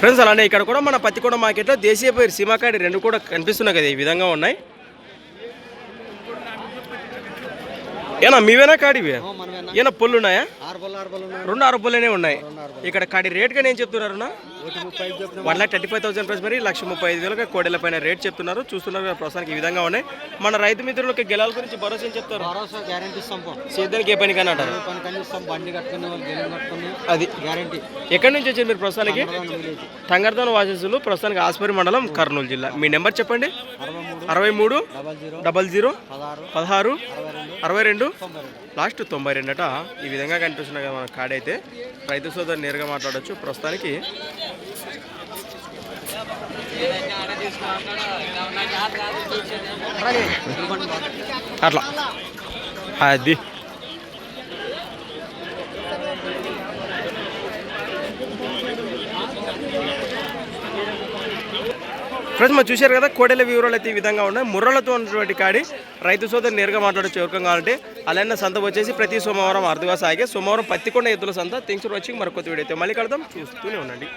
Friends అలానే ఇక్కడ కూడా మన పత్తికొండ మార్కెట్లో దేశీయ పేరు సీమాకాడి రెండు కూడా కనిపిస్తున్నాయి కదా ఈ విధంగా ఉన్నాయి. ఏనా మీవేనా కాడివి? ఏనా పొల్లు ఉన్నాయా. రెండు ఆరు పొల్లనే ఉన్నాయి. ఇక్కడ కాడి రేట్గా నేను చెప్తున్నారు one lakh thirty five thousand price మరి లక్ష ముప్పై ఐదు వేలకు కోడెల పైన రేట్ చెప్తున్నారు. చూస్తున్నారు ప్రస్తుతానికి ఈ విధంగా ఉన్నాయి. మన రైతు మిత్రులకు గెలాల గురించి భరోసా ఏం చెప్తారు? భరోసా గ్యారంటీ ఇస్తాం సేద్యానికి ఏ పని కానీ అంటారు? బండి కట్టుకుని వాళ్ళు గెలిం కట్టుకుని అది. గ్యారంటీ ఎక్కడి నుంచి వచ్చారు మీరు ప్రస్తుతానికి? టంగర్దోన్ వాసెస్లు ప్రస్తుతానికి ఆస్పరి మండలం కర్నూలు జిల్లా. మీ నెంబర్ చెప్పండి? అరవై మూడు డబల్ జీరో పదహారు అరవై రెండు లాస్ట్ తొంభై రెండట. ఈ విధంగా కనిపిస్తున్నాయి కదా మన కాడైతే రైతు సోదరు నేరుగా మాట్లాడొచ్చు. ప్రస్తుతానికి అట్లా. అది. ఫ్రెండ్స్ మనం చూశారు కదా కోడెల వివరాలు అయితే ఈ విధంగా ఉన్నాయి. ముర్రలతో ఉన్నటువంటి కాడి రైతు సోదరు నేరుగా మాట్లాడే చేరుకం కావాలంటే అలానే సంత వచ్చేసి ప్రతి సోమవారం అర్థగా సాగే. సోమవారం పత్తికొండ ఎద్దుల సంత థింగ్స్ వచ్చి మరొక వీడియో అయితే మళ్ళీ కడతాం చూస్తూనే ఉండండి.